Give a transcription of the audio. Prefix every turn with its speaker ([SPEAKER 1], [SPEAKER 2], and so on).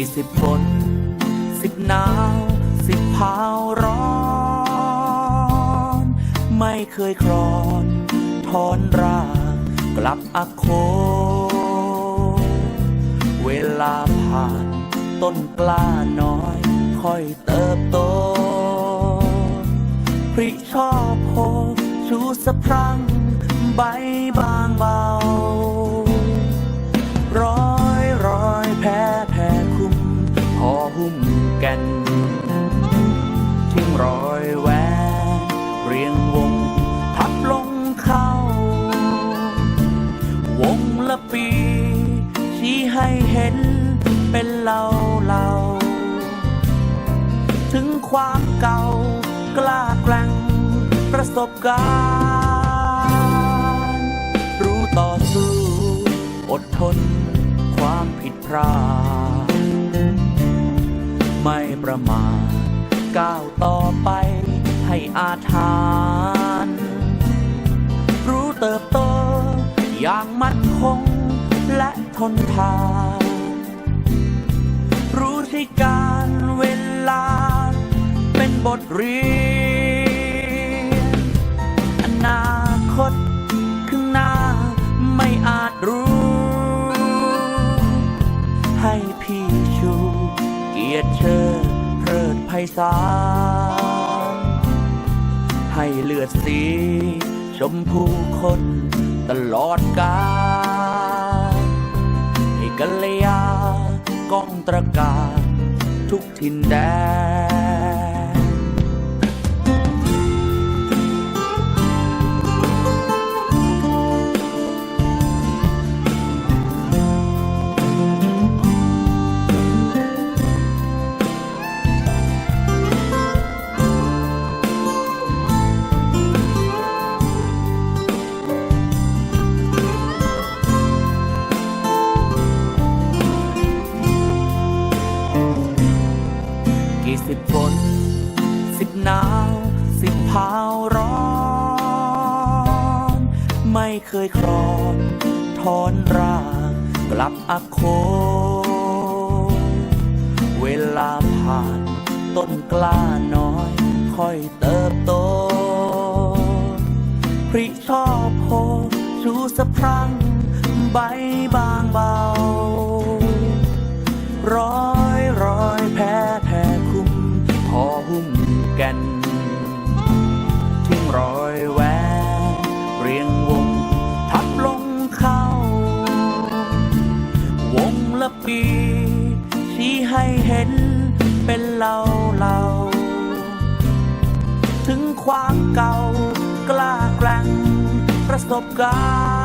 [SPEAKER 1] กี่สิบฝนสิบหนาว สิบพาวร้อน ไม่เคยครอนถอนรากกลับอโค เวลาผ่านต้นกล้าน้อย ค่อยเติบโต พริชอบโพชูสะพรัง ใบบางเบาร้อย เป็นเล่าเล่าถึงความเก่ากล้าแกร่งประสบการณ์ รู้ต่อสู้ อดทน ความผิดพลาดไม่ประมาทก้าวต่อไปให้อาถานรู้เติบโตอย่างมั่นคงและทนทาน รู้ที่การเวลา เป็นบทเรียน อนาคตข้างหน้าไม่อาจรู้ ให้พี่ชู เกียรติเชิดเพลิดไพศาลให้เลือดสี ชมพูคนตลอดกาลให้กัลยากองตระกา รทุกทินแดน รา กลับอโค เวลาผ่านต้นกล้าน้อย ค่อยเติบโต พริกชอบโพชูสะพรัง ใบบางเบา ร้อยร้อยแพ้แพ้คุ้มพอหุ้ม ความเก่ากล้าแกร่งประสบการณ์